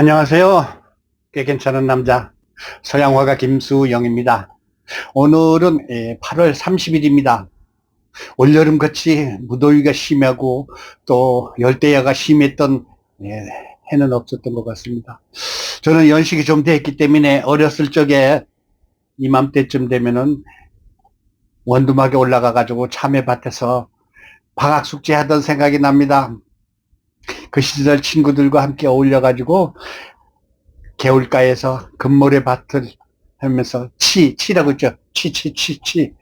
안녕하세요. 꽤 괜찮은 남자 서양화가 김수영입니다. 오늘은 8월 30일입니다. 올여름 같이 무더위가 심하고 또 열대야가 심했던 예, 해는 없었던 것 같습니다. 저는 연식이 좀 됐기 때문에 어렸을 적에 이맘때쯤 되면은 원두막에 올라가 가지고 참외밭에서 방학 숙제 하던 생각이 납니다. 그 시절 친구들과 함께 어울려 가지고 개울가에서 금모래 밭을 하면서 치, 치라고 했죠. 치, 치, 치, 치.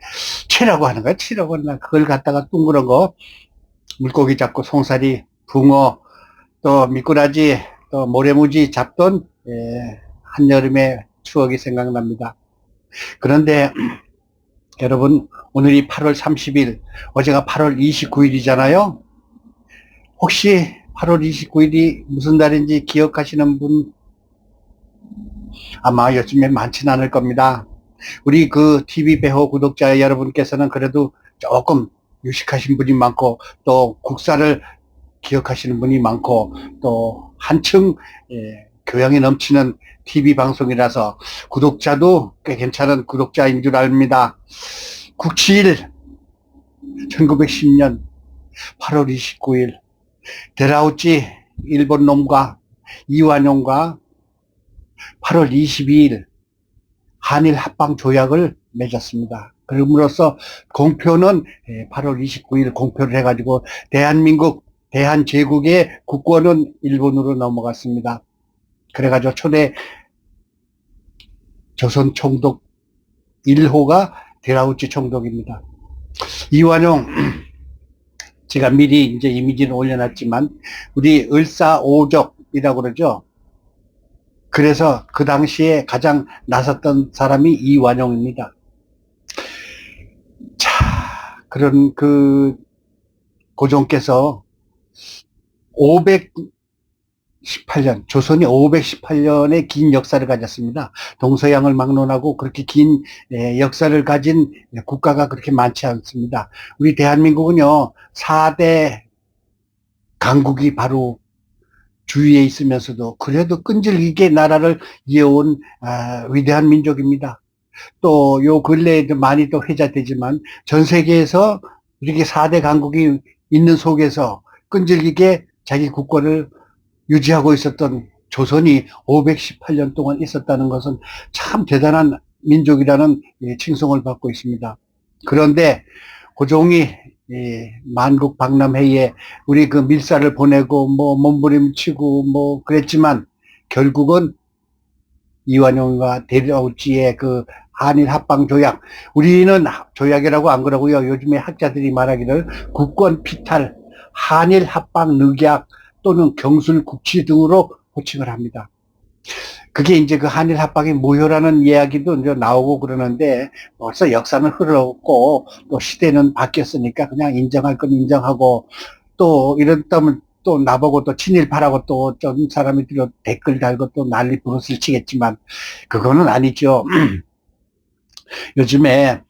치라고 하는 거야. 치라고 하는 거야. 그걸 갖다가 둥그런 거 물고기 잡고 송사리, 붕어, 또 미꾸라지, 또 모래무지 잡던 예, 한여름의 추억이 생각납니다. 그런데 여러분 오늘이 8월 30일, 어제가 8월 29일이잖아요. 혹시 8월 29일이 무슨 날인지 기억하시는 분 아마 요즘에 많지는 않을 겁니다. 우리 그 TV 배호 구독자 여러분께서는 그래도 조금 유식하신 분이 많고 또 국사를 기억하시는 분이 많고 또 한층 예, 교양이 넘치는 TV 방송이라서 구독자도 꽤 괜찮은 구독자인 줄 압니다. 국치일 1910년 8월 29일 데라우치 일본 놈과 이완용과 8월 22일 한일 합방 조약을 맺었습니다. 그럼으로써 공표는 8월 29일 공표를 해가지고 대한민국 대한제국의 국권은 일본으로 넘어갔습니다. 그래가지고 초대 조선 총독 1호가 데라우치 총독입니다. 이완용 제가 미리 이제 이미지를 올려놨지만 우리 을사오적이라고 그러죠. 그래서 그 당시에 가장 나섰던 사람이 이완용입니다. 자, 그런 그 고종께서 518년, 조선이 518년의 긴 역사를 가졌습니다. 동서양을 막론하고 그렇게 긴 예, 역사를 가진 국가가 그렇게 많지 않습니다. 우리 대한민국은요, 4대 강국이 바로 주위에 있으면서도 그래도 끈질기게 나라를 이어온 아, 위대한 민족입니다. 또 요 근래에 많이 또 회자되지만 전 세계에서 이렇게 4대 강국이 있는 속에서 끈질기게 자기 국권을 유지하고 있었던 조선이 518년 동안 있었다는 것은 참 대단한 민족이라는 예, 칭송을 받고 있습니다. 그런데 고종이 만국 박람회에 우리 그 밀사를 보내고 뭐 몸부림치고 뭐 그랬지만 결국은 이완용과 데려올지의 그 한일 합방 조약 우리는 조약이라고 안 그러고요 요즘에 학자들이 말하기를 국권 피탈 한일 합방 늑약 또는 경술 국치 등으로 호칭을 합니다. 그게 이제 그 한일 합방의 모효라는 이야기도 이제 나오고 그러는데 벌써 역사는 흘렀고 또 시대는 바뀌었으니까 그냥 인정할 건 인정하고 또 이랬다면 또 나보고 또 친일파라고 또 좀 사람이 들어 댓글 달고 또 난리 부릇을 치겠지만 그거는 아니죠. 요즘에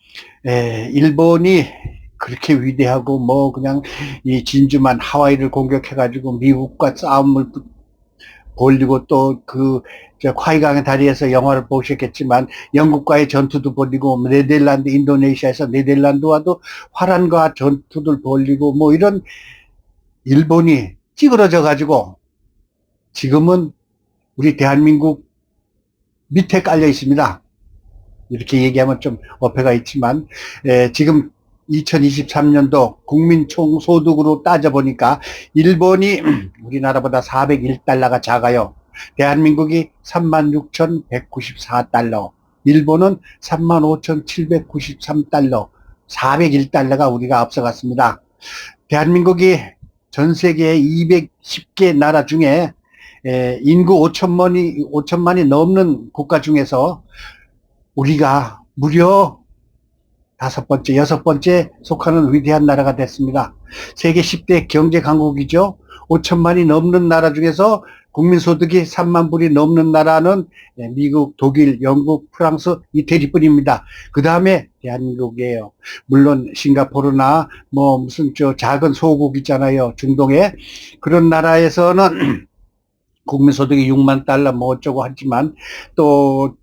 에, 일본이 그렇게 위대하고 뭐 그냥 이 진주만 하와이를 공격해가지고 미국과 싸움을 벌리고 또그 콰이강의 다리에서 영화를 보셨겠지만 영국과의 전투도 벌리고 네덜란드, 인도네시아에서 네덜란드와도 화란과 전투를 벌리고 뭐 이런 일본이 찌그러져 가지고 지금은 우리 대한민국 밑에 깔려 있습니다. 이렇게 얘기하면 좀 어폐가 있지만 에, 지금 2023년도 국민 총소득으로 따져보니까 일본이 우리나라보다 401달러가 작아요. 대한민국이 36,194달러, 일본은 35,793달러, 401달러가 우리가 앞서갔습니다. 대한민국이 전 세계 210개 나라 중에 인구 5천만이, 5천만이 넘는 국가 중에서 우리가 무려 다섯 번째, 여섯 번째 속하는 위대한 나라가 됐습니다. 세계 10대 경제 강국이죠. 5천만이 넘는 나라 중에서 국민소득이 3만 불이 넘는 나라는 예, 미국, 독일, 영국, 프랑스, 이태리뿐입니다. 그 다음에 대한민국이에요. 물론 싱가포르나 뭐 무슨 저 작은 소국 있잖아요. 중동에 그런 나라에서는 국민소득이 6만 달러 뭐 어쩌고 하지만 또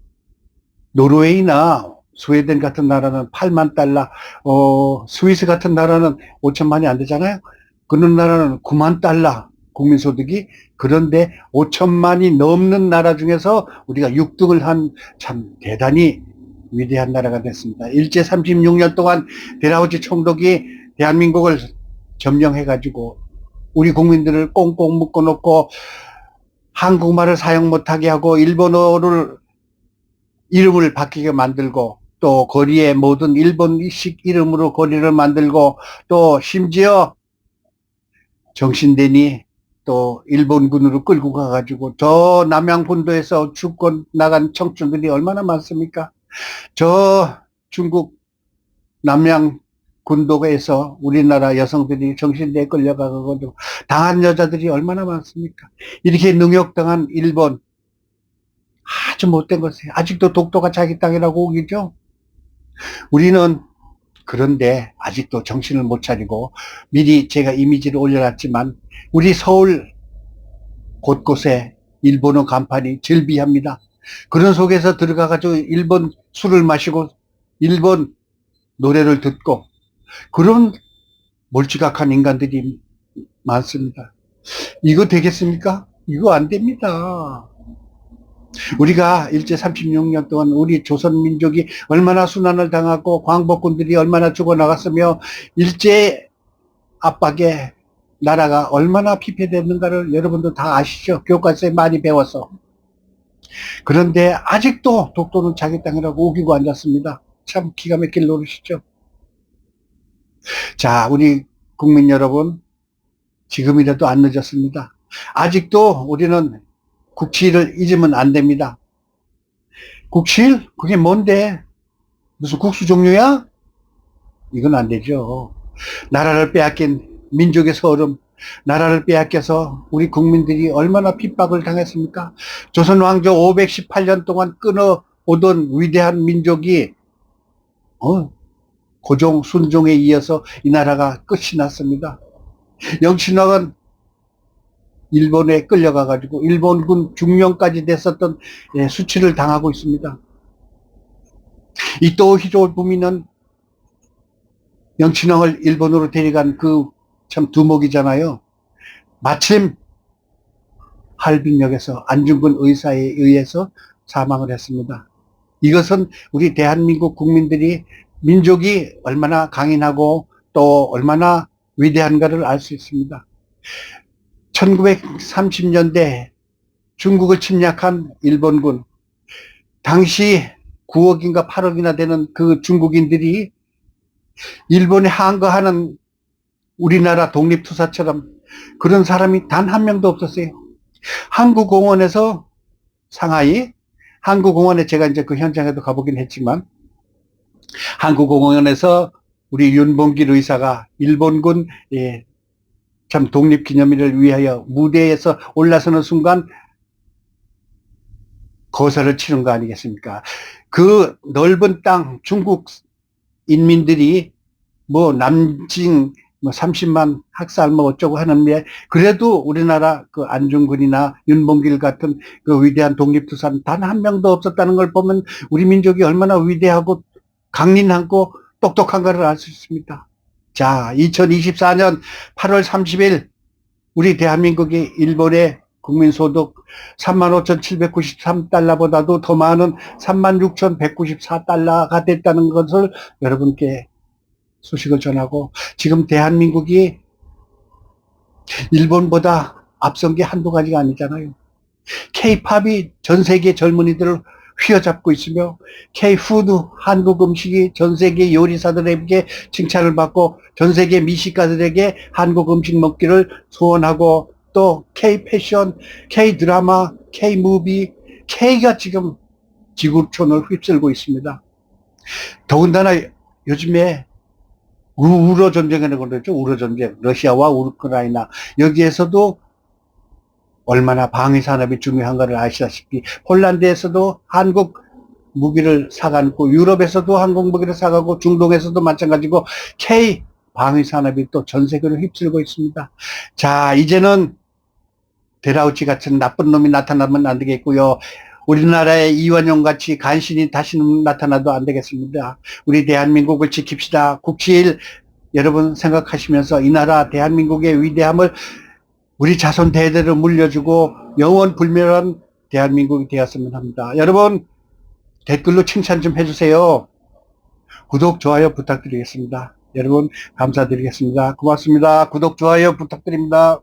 노르웨이나 스웨덴 같은 나라는 8만 달러, 어, 스위스 같은 나라는 5천만이 안 되잖아요. 그런 나라는 9만 달러 국민소득이 그런데 5천만이 넘는 나라 중에서 우리가 6등을 한 참 대단히 위대한 나라가 됐습니다. 일제 36년 동안 베라우지 총독이 대한민국을 점령해가지고 우리 국민들을 꽁꽁 묶어놓고 한국말을 사용 못하게 하고 일본어를 이름을 바뀌게 만들고 또 거리에 모든 일본식 이름으로 거리를 만들고 또 심지어 정신대니 또 일본군으로 끌고 가가지고 저 남양본도에서 죽고 나간 청춘들이 얼마나 많습니까? 저 중국 남양 군도에서 우리나라 여성들이 정신대에 끌려가고 당한 여자들이 얼마나 많습니까? 이렇게 능욕당한 일본 아주 못된 것이에요. 아직도 독도가 자기 땅이라고 우기죠? 우리는 그런데 아직도 정신을 못 차리고 미리 제가 이미지를 올려놨지만 우리 서울 곳곳에 일본어 간판이 즐비합니다. 그런 속에서 들어가가지고 일본 술을 마시고 일본 노래를 듣고 그런 몰지각한 인간들이 많습니다. 이거 되겠습니까? 이거 안 됩니다. 우리가 일제 36년 동안 우리 조선민족이 얼마나 순환을 당하고 광복군들이 얼마나 죽어나갔으며 일제 압박에 나라가 얼마나 피폐됐는가를 여러분도 다 아시죠? 교과서에 많이 배워서. 그런데 아직도 독도는 자기 땅이라고 우기고 앉았습니다. 참 기가 막힐 노릇이죠. 자, 우리 국민 여러분, 지금이라도 안 늦었습니다. 아직도 우리는 국치를 잊으면 안 됩니다. 국칠? 그게 뭔데? 무슨 국수 종류야? 이건 안 되죠. 나라를 빼앗긴 민족의 서름, 나라를 빼앗겨서 우리 국민들이 얼마나 핍박을 당했습니까? 조선 왕조 518년 동안 끊어오던 위대한 민족이, 어, 고종, 순종에 이어서 이 나라가 끝이 났습니다. 영신왕은 일본에 끌려가가지고 일본군 중령까지 됐었던 예, 수치를 당하고 있습니다. 이또 히로부미는 영친왕을 일본으로 데려간 그 참 두목이잖아요. 마침 할빈역에서 안중근 의사에 의해서 사망을 했습니다. 이것은 우리 대한민국 국민들이 민족이 얼마나 강인하고 또 얼마나 위대한가를 알 수 있습니다. 1930년대 중국을 침략한 일본군, 당시 9억인가 8억이나 되는 그 중국인들이 일본에 항거하는 우리나라 독립투사처럼 그런 사람이 단 한 명도 없었어요. 한국공원에서 상하이, 한국공원에 제가 이제 그 현장에도 가보긴 했지만, 한국공원에서 우리 윤봉길 의사가 일본군 예, 참 독립기념일을 위하여 무대에서 올라서는 순간 거사를 치는 거 아니겠습니까? 그 넓은 땅 중국 인민들이 뭐 남징 뭐 30만 학살 뭐 어쩌고 하는데 그래도 우리나라 그 안중근이나 윤봉길 같은 그 위대한 독립투사는 단 한 명도 없었다는 걸 보면 우리 민족이 얼마나 위대하고 강인하고 똑똑한 가를 알 수 있습니다. 자, 2024년 8월 30일 우리 대한민국이 일본의 국민소득 35,793달러보다도 더 많은 36,194달러가 됐다는 것을 여러분께 소식을 전하고 지금 대한민국이 일본보다 앞선 게 한두 가지가 아니잖아요. K-팝이 전 세계 젊은이들을 휘어잡고 있으며 K-푸드 한국 음식이 전 세계 요리사들에게 칭찬을 받고 전 세계 미식가들에게 한국 음식 먹기를 소원하고 또 K-패션, K-드라마, K-무비, K가 지금 지구촌을 휩쓸고 있습니다. 더군다나 요즘에 우러 전쟁이라는 걸 그랬죠. 우러 전쟁. 러시아와 우크라이나. 여기에서도 얼마나 방위 산업이 중요한가를 아시다시피 폴란드에서도 한국 무기를 사가고 유럽에서도 한국 무기를 사가고 중동에서도 마찬가지고 K 방위 산업이 또 전 세계를 휩쓸고 있습니다. 자, 이제는 데라우치 같은 나쁜 놈이 나타나면 안 되겠고요. 우리나라의 이완용 같이 간신히 다시는 나타나도 안 되겠습니다. 우리 대한민국을 지킵시다. 국치일 여러분 생각하시면서 이 나라 대한민국의 위대함을 우리 자손 대대로 물려주고 영원 불멸한 대한민국이 되었으면 합니다. 여러분 댓글로 칭찬 좀 해주세요. 구독, 좋아요 부탁드리겠습니다. 여러분 감사드리겠습니다. 고맙습니다. 구독, 좋아요 부탁드립니다.